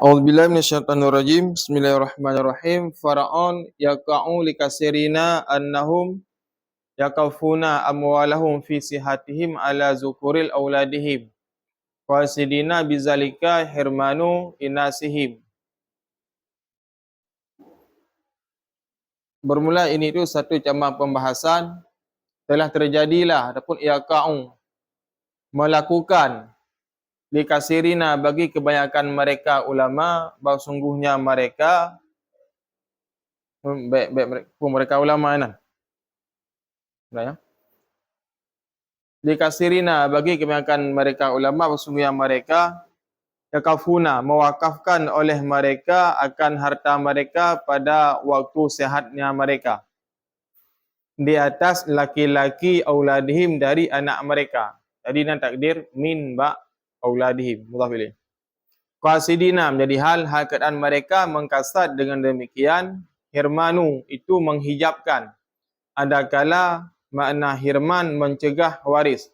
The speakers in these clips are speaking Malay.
A'udzubillahi minasyaitonir rajim. Bismillahirrahmanirrahim. Fara'un yaqa'u likasirina annahum yakafuna amwalahum fi sihatihim ala zukuril auladihim. Fasidina bizalika hirmanu inasihim. Bermula ini itu satu cabang pembahasan telah terjadilah ataupun yaqa'u melakukan likasirina bagi kebanyakan mereka ulama bahawa sungguhnya mereka hmm, baik baik mereka, mereka ulama kan? Ya. Likasirina bagi kebanyakan mereka ulama bahawa sungguhnya mereka yakafuna mewakafkan oleh mereka akan harta mereka pada waktu sehatnya mereka. Di atas laki-laki auladihim dari anak mereka. Jadi nan takdir min ba auladihim mudhaf ilaih. Qasidina menjadi hal hal keadaan mereka mengkasat dengan demikian hirmanu itu menghijabkan. Adakala makna hirman mencegah waris.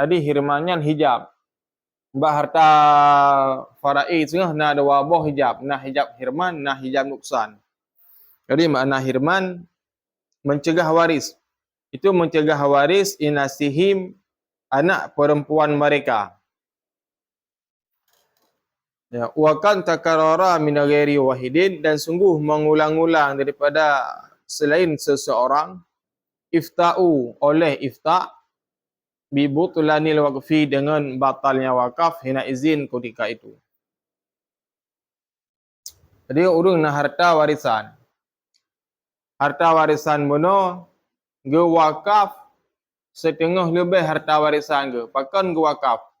Jadi hirmannya hijab. Bah harta faraid tengah na ada wabah hijab. Nah hijab hirman nah hijab nuksan jadi makna hirman mencegah waris. Itu mencegah waris inasihim anak perempuan mereka Ya, wa kan takarara min ghairi wahidin dan sungguh mengulang-ulang daripada selain seseorang ifta'u oleh ifta' bi butlanil waqfi dengan batalnya wakaf hina izin ketika itu. Jadi urung na harta warisan. Harta warisan mono ge wakaf setengah lebih harta warisan ge. Pakan ge wakaf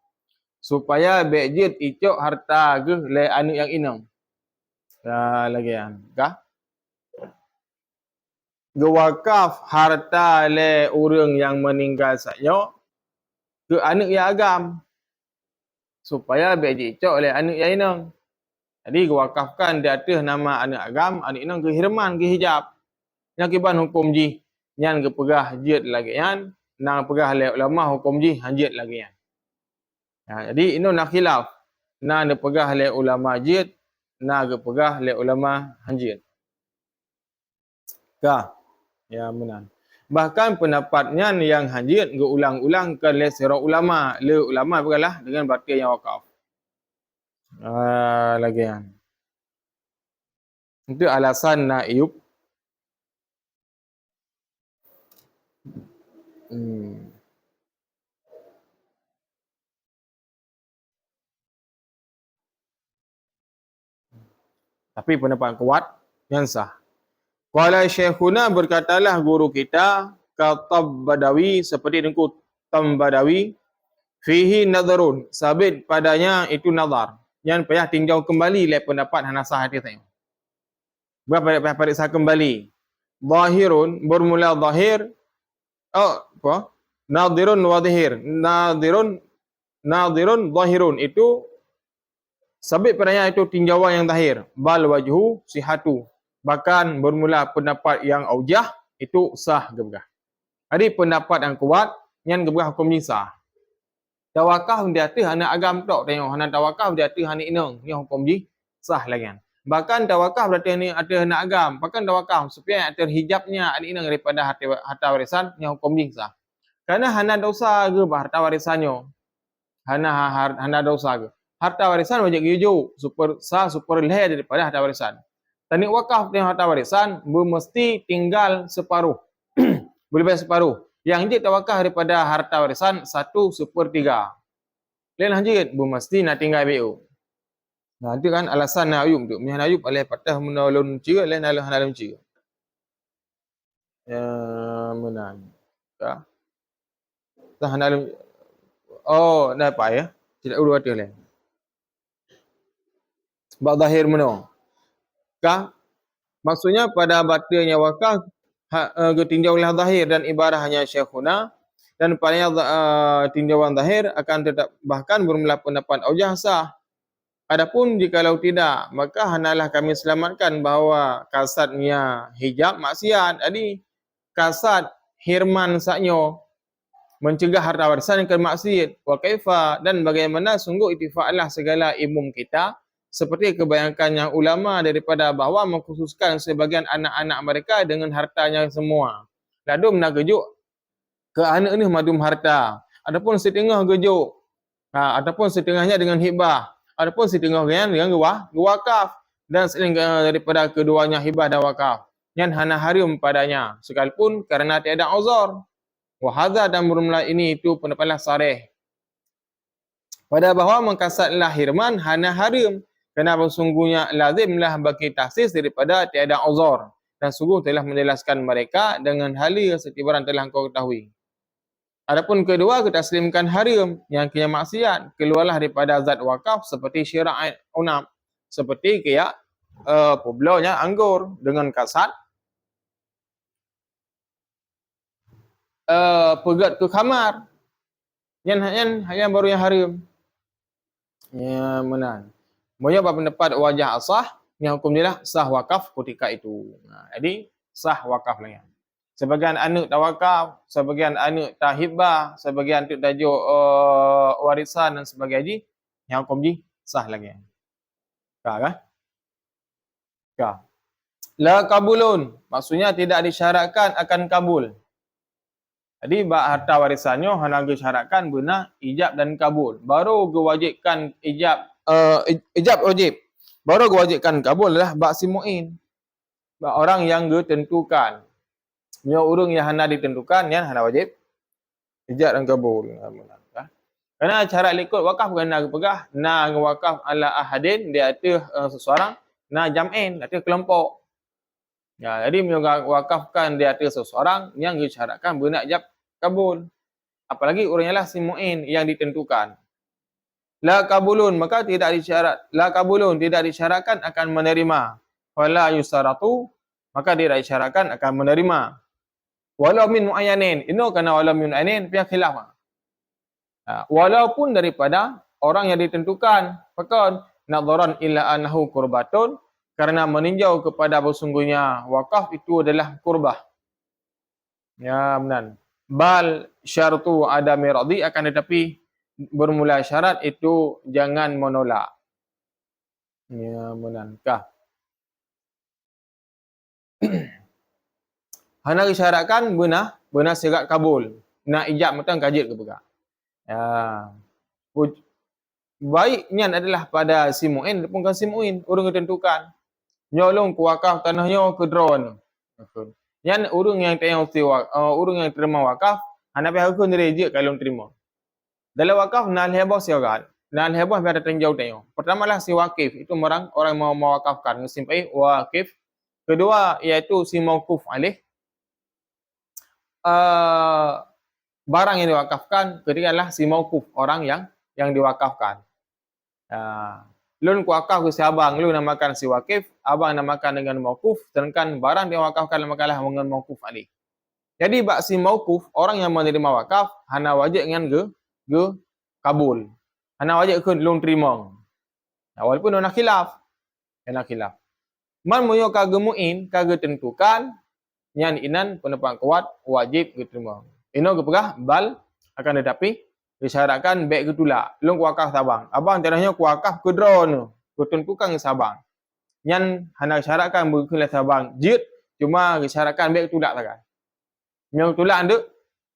supaya bejit icok harta ke le anu yang inang. Ya lagi yang, kah? Gewakaf harta le orang yang meninggal saja ke anak yang agam supaya bejit icok le anak yang inang. Jadi gewakafkan di atas nama anak agam, anak inang ke hirman ke hijab. Yang kiban hukum ji, yang ke pegah jid lagi yang, nang pegah le ulama hukum ji hanjit lagi yang. Ha, jadi ini nak khilaf. Na ada pegah oleh ulama jid, na ada pegah oleh ulama hanjid. Kah? Ya benar. Bahkan pendapatnya yang hanjid ke ulang-ulang ke oleh sirah ulama. Le ulama bergalah dengan batil yang wakaf. Ah, lagi yang. Itu alasan naib. Hmm. Tapi pendapat kuat yang sah. Qala Syekhuna berkatalah guru kita Katab Badawi seperti dengku Tam Badawi fihi nadharun sabit padanya itu nazar yang payah tinjau kembali le pendapat Hanasah hati tanya. Berapa payah periksa kembali? Zahirun bermula zahir oh apa? Nadirun wa zahir. Nadirun nadirun zahirun itu Sabit padanya itu tinjauan yang zahir. Bal wajhu sihatu. Bahkan bermula pendapat yang aujah itu sah gebgah. Jadi pendapat yang kuat yang gebgah hukum ni sah. Tawakah dia tu anak agam tok tengok anak tawakah dia tu anak inang yang hukum ni sah lagi. Bahkan tawakah berarti ni ada anak agam. Bahkan tawakah supaya terhijabnya anak inang daripada harta, warisan yang hukum ni sah. Karena hana dosa ke harta warisannya. Hana hana dosa ke harta warisan wajib yuju super sah super leher daripada harta warisan. Tani wakaf dengan harta warisan mesti tinggal separuh. Boleh bayar separuh. Yang hijit tawakah daripada harta warisan satu super tiga. Lain hijit mesti nak tinggal BU. Nah, itu kan alasan Ayub tu. Mihan Ayub oleh patah menolong cia, lain adalah menolong cia. Ya, menang. Tak. Tak hendak Oh, dah apa ya? Tidak urut ada lain. Bak zahir mana? Kah? Maksudnya pada batilnya wakaf ha, uh, tinjau oleh zahir dan ibarat hanya syekhuna dan padanya uh, tinjauan zahir akan tetap bahkan bermula pendapat aujah sah. Adapun jikalau tidak, maka hanalah kami selamatkan bahawa kasatnya hijab maksiat. Jadi kasat hirman saknyo mencegah harta warisan ke maksiat. Wa kaifa dan bagaimana sungguh itifaklah segala imum kita seperti kebanyakan yang ulama daripada bahawa mengkhususkan sebagian anak-anak mereka dengan hartanya semua. Lalu gejuk ke anak ni madum harta. Adapun setengah gejuk ha, ataupun setengahnya dengan hibah. Adapun setengahnya dengan gua, wakaf dan selain daripada keduanya hibah dan wakaf. Yang hana harum padanya sekalipun kerana tiada uzur. Wahada dan bermula ini itu pendapatlah sarih. Pada bahawa mengkasatlah hirman hana harum. Kerana sungguhnya lazimlah bagi tahsis daripada tiada uzur. Dan sungguh telah menjelaskan mereka dengan yang setibaran telah kau ketahui. Adapun kedua, kita selimkan haram yang kena maksiat. Keluarlah daripada zat wakaf seperti syirak unam. Seperti kayak uh, publonya anggur dengan kasat. Uh, pegat ke kamar. Yang, yang, yang baru yang haram. Ya, menang. Moyo pendapat wajah asah yang hukum dia lah sah wakaf ketika itu. Nah, jadi sah wakaf lagi. Sebagian anak tak wakaf, sebagian anak tak hibah, sebagian tu tajuk uh, warisan dan sebagainya. Yang hukum dia sah lagi. Kah kan? Kah. La kabulun. Maksudnya tidak disyaratkan akan kabul. Jadi bak harta warisannya hanya disyaratkan benar ijab dan kabul. Baru gewajibkan ijab uh, ijab wajib. Baru wajibkan kabul adalah bak si mu'in. Orang yang ditentukan. Nya urung yang hendak ditentukan yang hendak wajib ijab dan kabul. Kerana cara ikut wakaf bukan nak pegah, nak wakaf ala ahadin dia ada uh, seseorang, nak jam'in, ada kelompok. Ya, jadi wakafkan dia ada seseorang yang disyaratkan benak jab kabul. Apalagi orangnya lah si mu'in yang ditentukan la kabulun maka tidak disyarat la kabulun tidak disyaratkan akan menerima. Wala yusaratu maka tidak disyaratkan akan menerima. Walau min muayyanin ini kerana walau min muayyanin pihak khilaf ha, walaupun daripada orang yang ditentukan fakad nadharan illa annahu qurbatun kerana meninjau kepada bersungguhnya wakaf itu adalah kurbah ya benar. Bal syartu adami radhi akan tetapi bermula syarat itu jangan menolak. Ya, menangkah. Hana disyaratkan benar, benar serat kabul. Nak ijab matang kajit ke pegak. Ya. Baiknya adalah pada si mu'in, pun kan si mu'in, orang tentukan. Nyolong ku wakaf tanahnya ke drone. Yang orang yang wakaf, uh, yang terima wakaf, hana pihak aku nerejek kalau terima. Dalam wakaf nal heboh si orang. Nal heboh biar datang jauh tengok. Pertama lah si wakif. Itu orang orang mau mewakafkan. Simpai wakif. Kedua iaitu si mawkuf alih. Uh, barang yang diwakafkan ketiga lah si mawkuf. Orang yang yang diwakafkan. Uh, lun ku wakaf ke si abang. Lun namakan si wakif. Abang namakan dengan mawkuf. Sedangkan barang dia wakafkan namakanlah dengan mawkuf alih. Jadi bak si mawkuf, orang yang menerima wakaf, hana wajib dengan ke ke kabul. Anak wajib ke long terima. Ya, walaupun nak khilaf. Nak khilaf. Man moyo kaga muin, kaga tentukan nyan inan pendapat kuat wajib ke terima. Ino ke pegah bal akan tetapi disyaratkan baik ke tulak. Long kuakah sabang. Abang terahnya kuakah ke drone. Ketentukan ke sabang. Nyan hendak syaratkan berkulah sabang. Jid cuma disyaratkan baik tulak tak kan. Yang tulak anda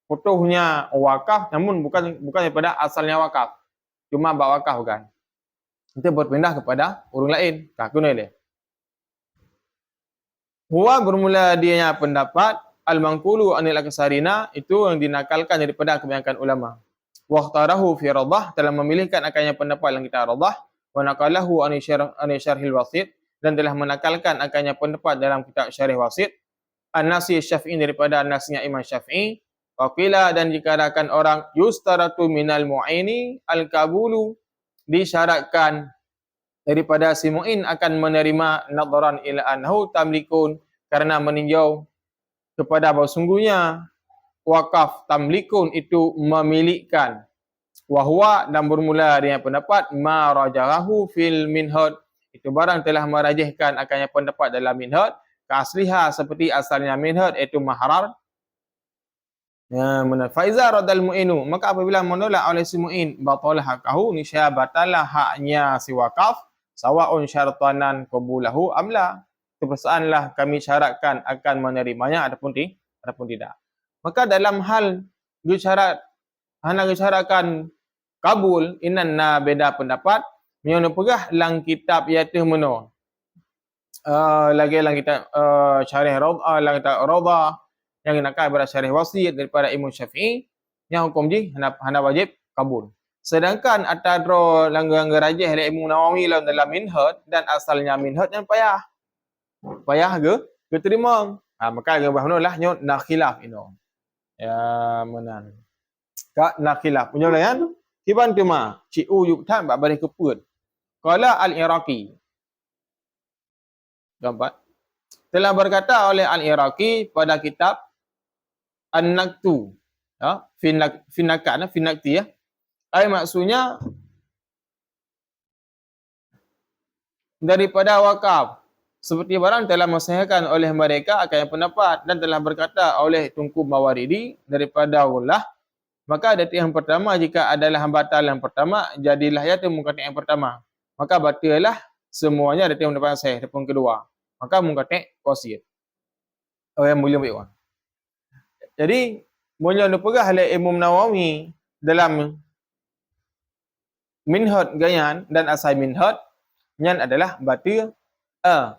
fotohnya wakaf namun bukan bukan daripada asalnya wakaf. Cuma bak wakaf kan. Kita berpindah kepada orang lain. Kaku ni dia. Huwa bermula dia pendapat al-mangkulu anil akasarina itu yang dinakalkan daripada kebanyakan ulama. Wahtarahu fi radah telah memilihkan akannya pendapat yang kita radah wa naqalahu an syarhil wasit dan telah menakalkan akannya pendapat dalam kitab syarih wasit an-nasi syafi'i daripada an-nasinya Imam Syafi'i Waqila dan dikatakan orang yustaratu minal mu'ini al-kabulu disyaratkan daripada si mu'in akan menerima nadharan ila anhu tamlikun kerana meninjau kepada bahawa sungguhnya wakaf tamlikun itu memilikkan wahwa dan bermula dengan pendapat ma rajahu fil minhad itu barang telah merajihkan akannya pendapat dalam minhad keasliha seperti asalnya minhad iaitu mahrar Ya, benar. Faiza radal mu'inu. Maka apabila menolak oleh si mu'in, batalah hakahu, nisya batalah haknya si wakaf, Sawa'un syartanan qabulahu amla. Kepersaanlah kami syaratkan akan menerimanya ataupun ti, ataupun tidak. Maka dalam hal gesyarat hana gesyaratkan kabul inan na beda pendapat Menyono pegah lang kitab iaitu meno. Uh, lagi lang kita uh, syarih Raudhah, uh, lang kita Raudhah yang nak daripada syarih wasiat daripada Imam Syafi'i yang hukum ji hana wajib kabul. Sedangkan atadro langgang rajih oleh Imam Nawawi dalam minhad dan asalnya minhad yang payah. Payah ke? Keterima. Ha, maka yang bahawa lah nak khilaf ino. Ya menan. Kak nak khilaf. Punya layan. Kiban tema. Cik U yuk tan bak balik keput. Qala al-Iraqi. Gambar. Telah berkata oleh al-Iraqi pada kitab An-Naktu. Ya, finak finakan finakti ya. Ai maksudnya daripada wakaf seperti barang telah mensehatkan oleh mereka akan yang pendapat dan telah berkata oleh Tunku Mawaridi daripada Allah maka ada yang pertama jika adalah hambatan yang pertama jadilah ya tu yang pertama maka batallah semuanya ada yang mendapat sahih ataupun kedua. Maka wasiat. Oh yang mulia baik Jadi mulia nu pegah oleh Imam Nawawi dalam Minhad Gayan dan Asai Minhad yang adalah batil a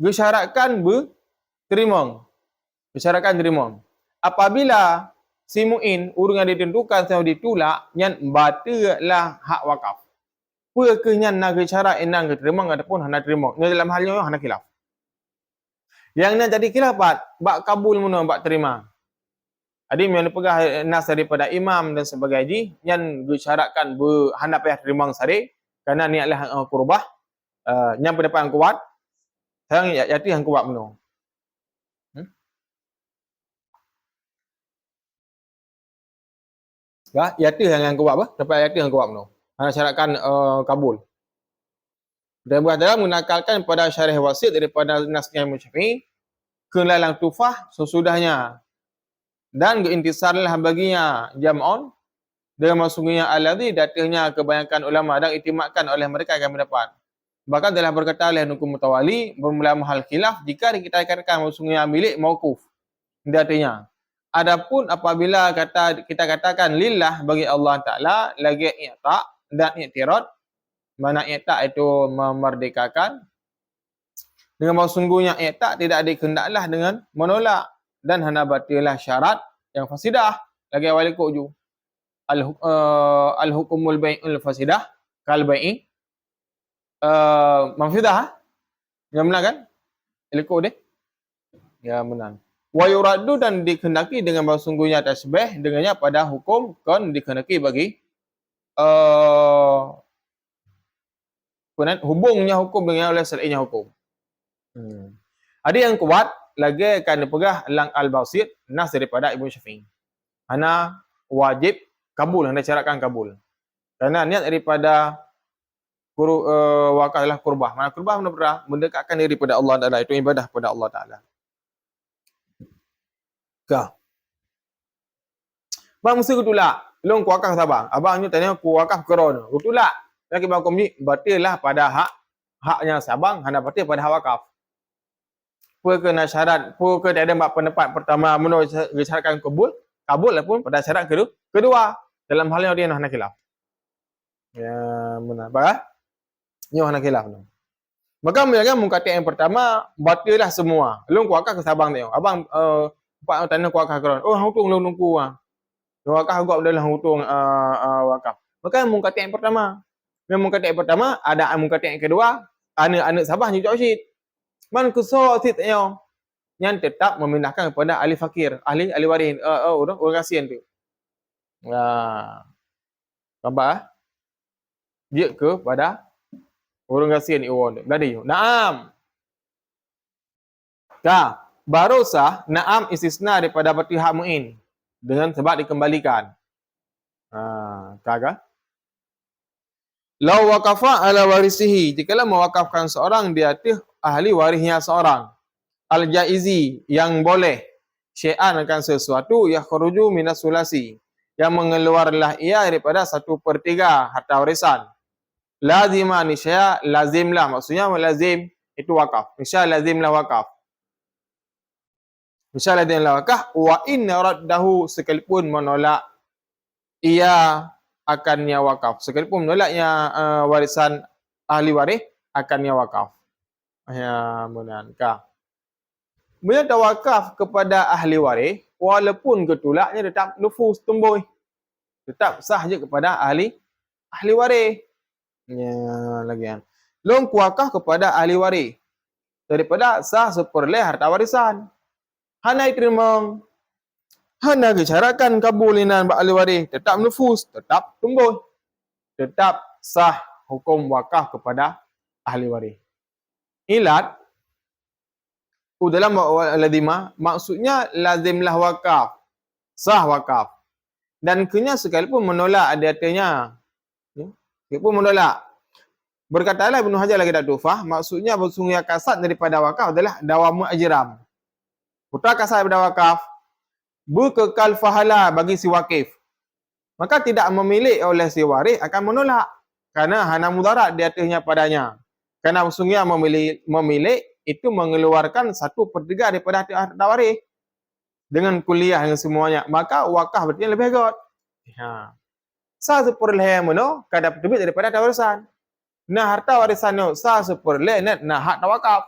bersyaratkan ber terima bersyaratkan terima apabila si muin urang ditentukan atau ditolak yang batillah hak wakaf apa kenyan naga cara enang ke terima ataupun hana terima. Ini dalam halnya hana khilaf. Yang nak jadi khilaf bat, bak kabul mana bak terima. Adi yang pegah nas daripada imam dan sebagainya yang disyaratkan ber hana payah terima sari kerana ni adalah uh, kurbah uh, yang pendapat yang kuat sayang ya yati yang kuat mana? Ya, yati yang kuat apa? Dapat yati yang kuat mana? uh, syaratkan uh, kabul. Dan buat dalam menakalkan pada syarih wasit daripada nasnya Musyafi kelalang tufah sesudahnya dan keintisarlah baginya jam'on dengan maksudnya alladhi datangnya kebanyakan ulama dan itimakkan oleh mereka akan mendapat. Bahkan telah berkata oleh Nukum Mutawali bermula mahal khilaf jika kita katakan maksudnya milik mauquf. Datanya. Adapun apabila kata kita katakan lillah bagi Allah Taala lagi i'ta dan i'tirad mana i'ta itu memerdekakan. Dengan bahawa sungguhnya i'ta tidak dikendaklah dengan menolak. Dan hana batilah syarat yang fasidah. Lagi awal ikut ju al uh, al hukumul bai'ul fasidah. Kal bai'i. Uh, mafidah yang benar kan? Ikut deh ya benar. Wa yuradu dan dikendaki dengan bahawa sungguhnya tasbih dengannya pada hukum kan dikendaki bagi uh, hubungnya hukum dengan oleh selainnya hukum. Hmm. Ada yang kuat lagi akan dipegah lang al-basit nas daripada Ibu Syafi'i. Ana wajib kabul, anda syaratkan kabul. Kerana niat daripada kuru, uh, wakaf adalah kurbah. Mana kurbah berah? Mendekatkan diri pada Allah Ta'ala. Itu ibadah pada Allah Ta'ala. Kah? Bang mesti kutulak long kuakah sabang. Abang ni tanya kuakah keron. Betul tak? Lagi bang kom ni batillah pada hak haknya sabang hanya batil pada hak wakaf. Apa kena syarat, apa ke ada mak pendapat pertama menurut syaratkan kabul, kabul lah pun pada syarat kedua. Kedua, dalam hal yang dia nak khilaf. Ya, benar. Baik. Ni nak khilaf. Maka mereka mengkata yang pertama, batillah semua. Long kuakah ke sabang tengok. Abang uh, Pak tanya kuakah keron. Oh, hang tu nunggu ah wakaf agak adalah hutang uh, uh, wakaf. Maka mungkat yang pertama. Memang mungkat yang pertama, ada mungkat yang kedua, anak-anak Sabah juga usyid. Man kusur sitnya yang tetap memindahkan kepada ahli fakir, ahli ahli waris, uh, uh, orang, orang kasihan tu. Ya. Nampak? Dia ke pada orang kasihan ni orang tu. Berada Naam. Kah, baru sah naam istisna daripada berarti hak mu'in dengan sebab dikembalikan. Ha, kagak? Lau waqafa ala warisihi, jikalau mewakafkan seorang di atas ahli warisnya seorang. Al-jaizi yang boleh syai'an akan sesuatu ya khuruju minas sulasi yang mengeluarlah ia daripada satu per tiga harta warisan. lazima nisya lazimlah maksudnya lazim itu wakaf. Misal lazimlah wakaf. Misal lazimlah wakaf wa in raddahu sekalipun menolak ia akannya wakaf. Sekalipun menolaknya uh, warisan ahli waris akannya wakaf. Ya, benar. Bila tawakaf kepada ahli waris, walaupun ketulaknya tetap nufus tumbuh. Tetap sah je kepada ahli ahli waris. Ya, lagi kan. Long kuakah kepada ahli waris. Daripada sah seperleh harta warisan. Hana terima. Hana kecarakan kabulinan bak ahli waris. Tetap nufus, tetap tumbuh. Tetap sah hukum wakaf kepada ahli waris. Ilat, Oh, dalam lazimah, maksudnya lazimlah wakaf. Sah wakaf. Dan kenya sekalipun menolak ada artinya. Ya? Sekalipun menolak. Berkatalah Ibn Hajar lagi tufah, maksudnya bersungguh kasat daripada wakaf adalah dawamu ajram. Putra kasat daripada wakaf, berkekal fahala bagi si wakif. Maka tidak memilih oleh si waris akan menolak. Kerana hana mudarat di atasnya padanya. Kerana bersungguh memilih, memilih itu mengeluarkan satu per tiga daripada harta waris dengan kuliah dengan semuanya maka wakaf berarti lebih hebat ha sa seperleh mana kada terbit daripada harta warisan nah harta warisan no sa seperleh net nah hak tawakaf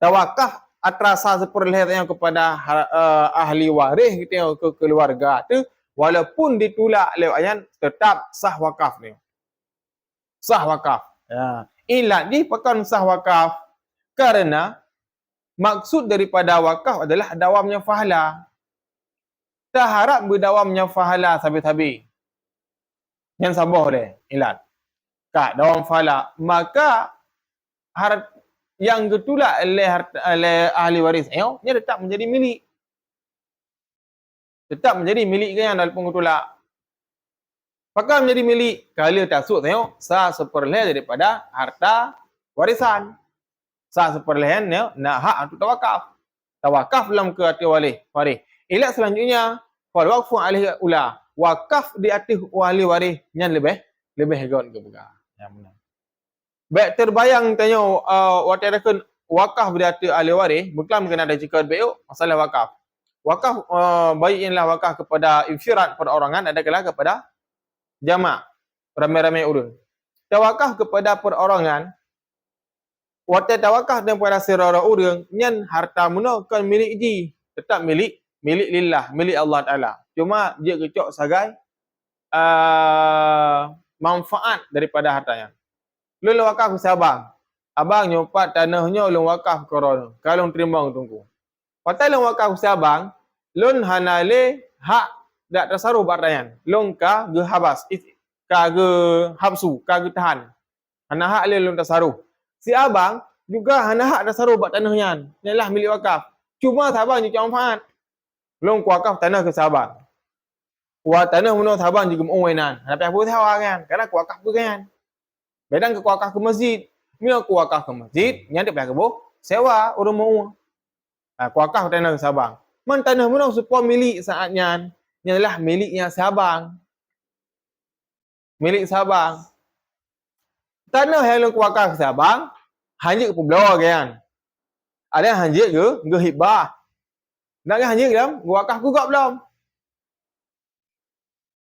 tawakaf atra sa seperleh yang kepada uh, ahli waris yang ke keluarga tu walaupun ditolak lewayan tetap sah wakaf ni sah wakaf ya ilat di pekan sah wakaf kerana maksud daripada wakaf adalah dawamnya fahala. Tak harap berdawamnya fahala sabit-habis. Yang sabar dia, ilat. Kak, dawam fahala. Maka harta yang ketulak oleh, oleh ahli waris eh, dia tetap menjadi milik. Tetap menjadi milik kan dalam ketulak. Apakah menjadi milik? Kalau tak suk sah seperleh daripada harta warisan sah seperlahan ya, nak hak untuk tawakaf. Tawakaf dalam ke hati wali. Waris. Ilat selanjutnya, wal waqfu alih ula. Wakaf di atas wali waris yang lebih lebih hebat ke buka. Yang benar. Baik terbayang tanya uh, waktu ada wakaf di atas ahli waris, bukan kena ada jika beuk masalah wakaf. Wakaf uh, baik ialah wakaf kepada infirat perorangan adalah kepada jamak ramai-ramai urun. Tawakaf kepada perorangan Waktu tawakah dan pada sirara orang, nyan harta muna kan milik ji. Tetap milik, milik lillah, milik Allah Ta'ala. Cuma dia kecok sebagai uh, manfaat daripada hartanya. Lulu wakaf ke abang. Abang nyupat tanahnya ulun wakaf korona. Kalau terima tunggu. Waktu ulun wakaf ke abang, lun hanale hak tak tersaruh hartanya. Lun ka ge habas, ka ge habsu, ka ge tahan. Hana hak lun tersaruh si abang juga hana hak dah saruh buat tanahnya. Inilah milik wakaf. Cuma sabang je manfaat. Belum wakaf tanah ke sabang. Wa tanah mana sabang juga menguainan. Tapi apa tahu kan? Karena wakaf ke kan. Bedang ke wakaf ke masjid. Mia ku wakaf ke masjid, nyanda pihak kebo, sewa orang mau. Ha, wakaf tanah ke sabang. Man tanah mana supaya milik saatnya. Ini adalah miliknya sabang. Milik sabang. Tanah yang lu wakaf ke sabang, hanya ke pulau kan. Ada hanya ke ke hibah. Nak ke hanya dalam wakaf juga belum.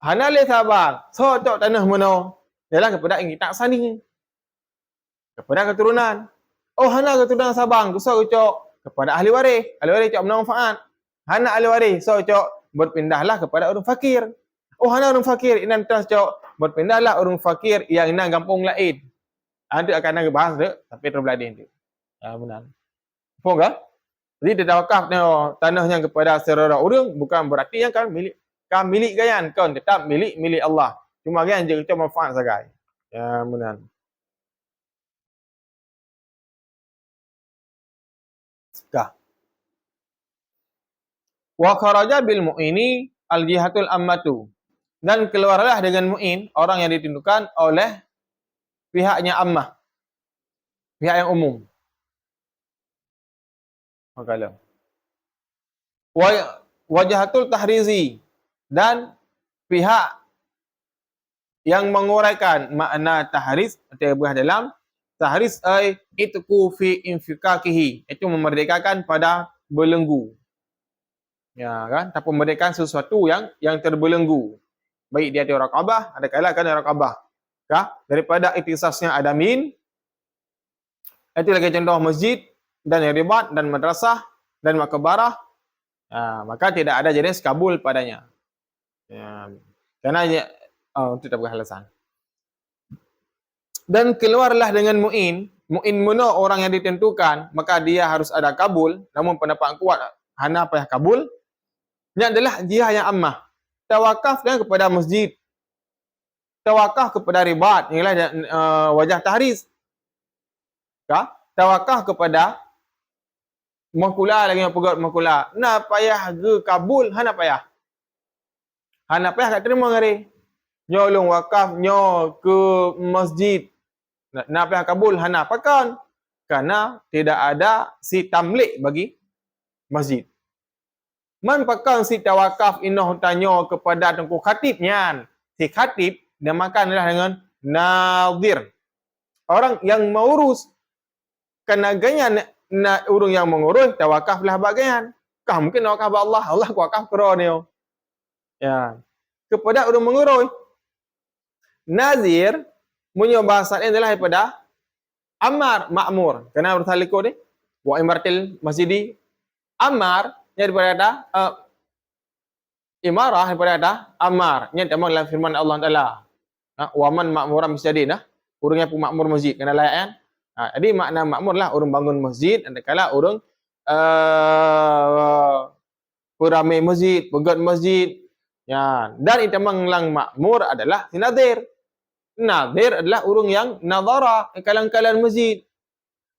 Hana le sabar. So tok tanah mana? Ialah kepada ingin tak sani. Kepada keturunan. Oh hana keturunan sabang. So cok kepada ahli waris. Ahli waris cok manfaat. Hana ahli waris. So cok berpindahlah kepada orang fakir. Oh hana orang fakir. Inan tas cok berpindahlah orang fakir yang inan kampung lain ada akan nak bahas dia tapi terbelading dia. Ya benar. Faham ke? Jadi dia wakaf tanah yang kepada seorang orang bukan berarti yang kan milik kan milik gayan kan tetap milik milik Allah. Cuma kan je kita manfaat saja. Ya benar. Kah. Wa kharaja bil mu'ini al jihatul ammatu. Dan keluarlah dengan mu'in, orang yang ditindukan oleh pihaknya ammah. Pihak yang umum. Makalah. Wajahatul tahrizi dan pihak yang menguraikan makna tahris atau buah dalam tahris ai itku fi infikakihi. Itu memerdekakan pada belenggu. Ya kan? Tapi memerdekakan sesuatu yang yang terbelenggu. Baik dia ada raqabah ada kala kan raqabah ya? Daripada itisasnya adamin itu lagi contoh masjid dan ribat dan madrasah dan makabarah ya, maka tidak ada jenis kabul padanya. Ya. Karena Oh, itu tak beralasan. Dan keluarlah dengan mu'in. Mu'in mana orang yang ditentukan, maka dia harus ada kabul. Namun pendapat kuat, hana apa yang kabul. Ini adalah jihad yang ammah. Tawakaf kan kepada masjid. Tawakaf kepada ribat. Inilah uh, wajah tahriz. Ya? Tawakaf kepada makula lagi yang pegat makula. Nak payah ke kabul, hana payah. Hana payah kat terima ngari nyo long wakaf nyo ke masjid. Pergi kabul hana pakan. Karena tidak ada si tamlik bagi masjid. Man pakan si tawakaf inoh tanyo kepada tengku khatib nyan. Si khatib dia makan adalah dengan nadir. Orang yang mengurus kena ganyan nak urung yang mengurus tawakaf lah bagian kah mungkin wakaf Allah? Allah wakaf keronio ya. Kepada urung mengurus Nazir punya bahasa ini adalah daripada Amar Ma'mur. Kenapa bersaliko ni? Wa imartil masjidi. Amar yang daripada ada uh, imarah daripada ada Amar. Ini memang dalam firman Allah Taala. Ha, wa man ma'muran masjidin nah. Urang pun makmur masjid kena layak kan? Ha, jadi makna makmur lah orang bangun masjid dan kala orang uh, peramai masjid, pegat masjid. Ya, dan itu memang lang makmur adalah sinadir. Nazir adalah urung yang nazara kalang-kalang masjid.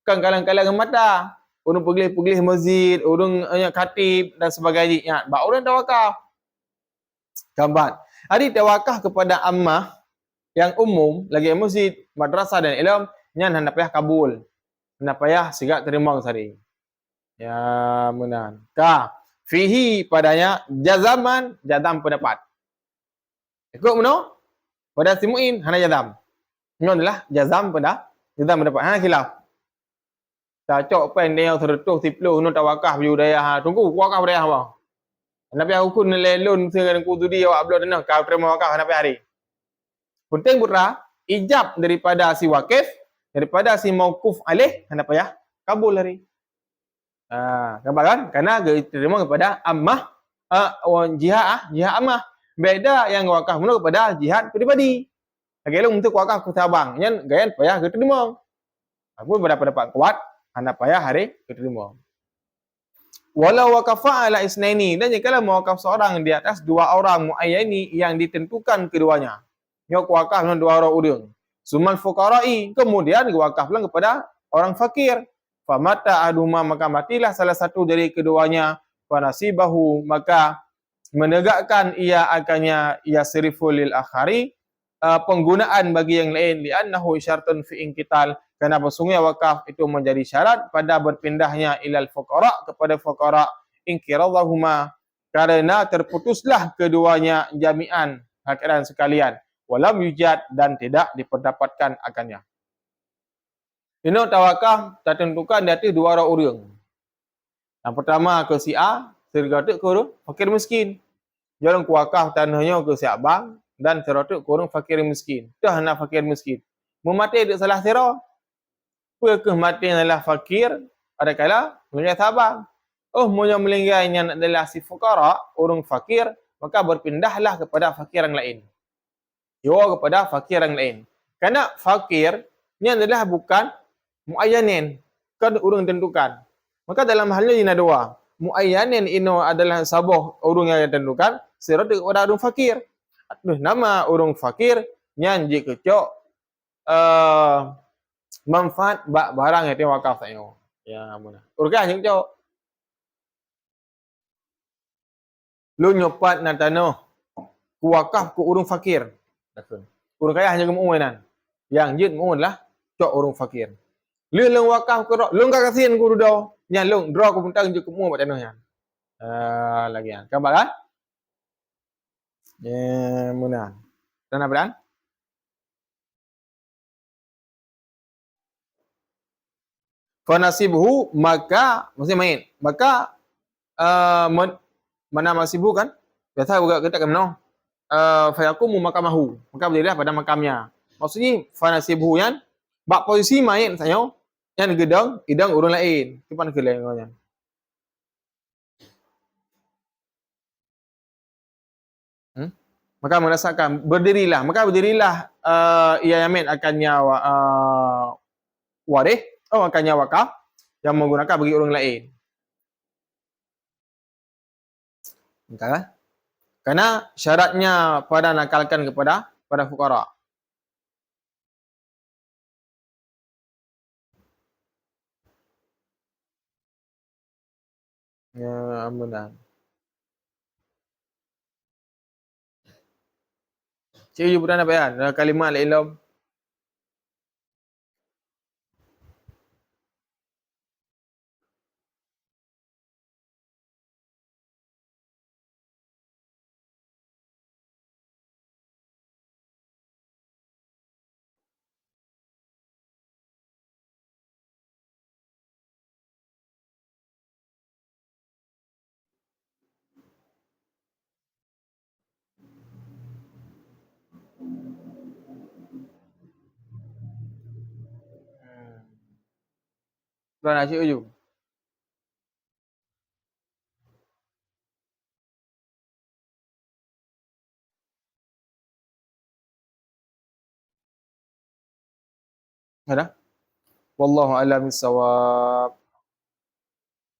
Kan kalang-kalang mata. Urung pegilih-pegilih masjid, urung yang khatib dan sebagainya. Ba orang tawakal. Gambar. Hari tawakal kepada ammah yang umum lagi masjid, madrasah dan ilmu nyan hendak payah kabul. Hendak payah sigak terima sari. Ya menan. Ka fihi padanya jazaman jazam pendapat. Ikut mana? Pada si mu'in hana jazam. Ini adalah jazam pada jazam mendapat. Hana khilaf. Tak cok pen dia yang seretuh sipluh nu tawakah baju daya ha. Tunggu wakah daya apa? Nabi aku kun lelun dengan ku tu dia awak belum dengar kau terima wakah nabi hari. Penting putra ijab daripada si wakif daripada si mauquf alih kenapa ya? Kabul hari. Ah, ha, kan? Karena terima kepada ammah uh, jihad ah, jihad ammah beda yang wakaf mula kepada jihad pribadi. Lagi lu untuk wakaf ke sabang, yang gaya payah ke terima. Aku pada pendapat kuat, anda payah hari ke terima. Walau wakafa ala isnaini dan jika mau wakaf seorang di atas dua orang muayyani yang ditentukan keduanya. Nyok wakaf dengan dua orang udung. Suman fukarai kemudian wakaflah kepada orang fakir. Famata aduma maka matilah salah satu dari keduanya. Fanasibahu maka menegakkan ia akannya ia lil akhari uh, penggunaan bagi yang lain li annahu syartun fi inqital. Kerana bersungguh wakaf? Itu menjadi syarat pada berpindahnya ilal fuqara kepada fuqara inkirallahuma kerana terputuslah keduanya jami'an hadirin sekalian. Walam yujad dan tidak diperdapatkan akannya. Ini tawakaf tertentukan atas dua orang. Yang pertama ke si A tergatuk ke fakir miskin. Jalan kuakah tanahnya ke siap bang dan terotuk kurung fakir miskin. Dah nak fakir miskin. Memati di salah sira. Apa ke mati adalah fakir? Ada kala punya sabang. Oh, punya melinggainya adalah si fukara, orang fakir, maka berpindahlah kepada fakir yang lain. Yo kepada fakir yang lain. Karena fakir ini adalah bukan muayyanin. Kan orang tentukan. Maka dalam halnya ini ada dua muayyanin ino adalah sabuh urung yang ditentukan sirat kepada urung fakir. Aduh, nama urung fakir nyanji kecok uh, manfaat bak barang yang wakaf sayo. Ya ampun. Urga yang cok. Lu nyopat na tano ku wakaf ku urung fakir. Urung kaya hanya kemuunan. Yang jid muun lah cok urung fakir. Lu leng wakaf ku lu enggak kasihan ku dudau. Ni long draw aku puntang je kemua macam mana yang. Uh, ah, lagi yang. Gambar kan? Eh, mana? Dan apa? beran? Fanasibuhu maka mesti main. Maka uh, mana masibuh kan? Biasa juga kita kena. Kan, uh, Fayakumu maka mahu. Maka berdiri pada makamnya. Maksudnya fanasibuhu yang bak posisi main saya yang gedang idang urun lain. Kapan ke lain kau hmm? maka merasakan. Berdirilah. Maka berdirilah uh, ia yamin akan nyawa uh, waris oh akannya wakaf yang menggunakan bagi orang lain. Entah Karena syaratnya pada nakalkan kepada pada fukara. Ya, benar. Cik Yu pernah apa ya? Kalimah al-ilm Nak cik uju. Ada? Wallahu a'lam bissawab.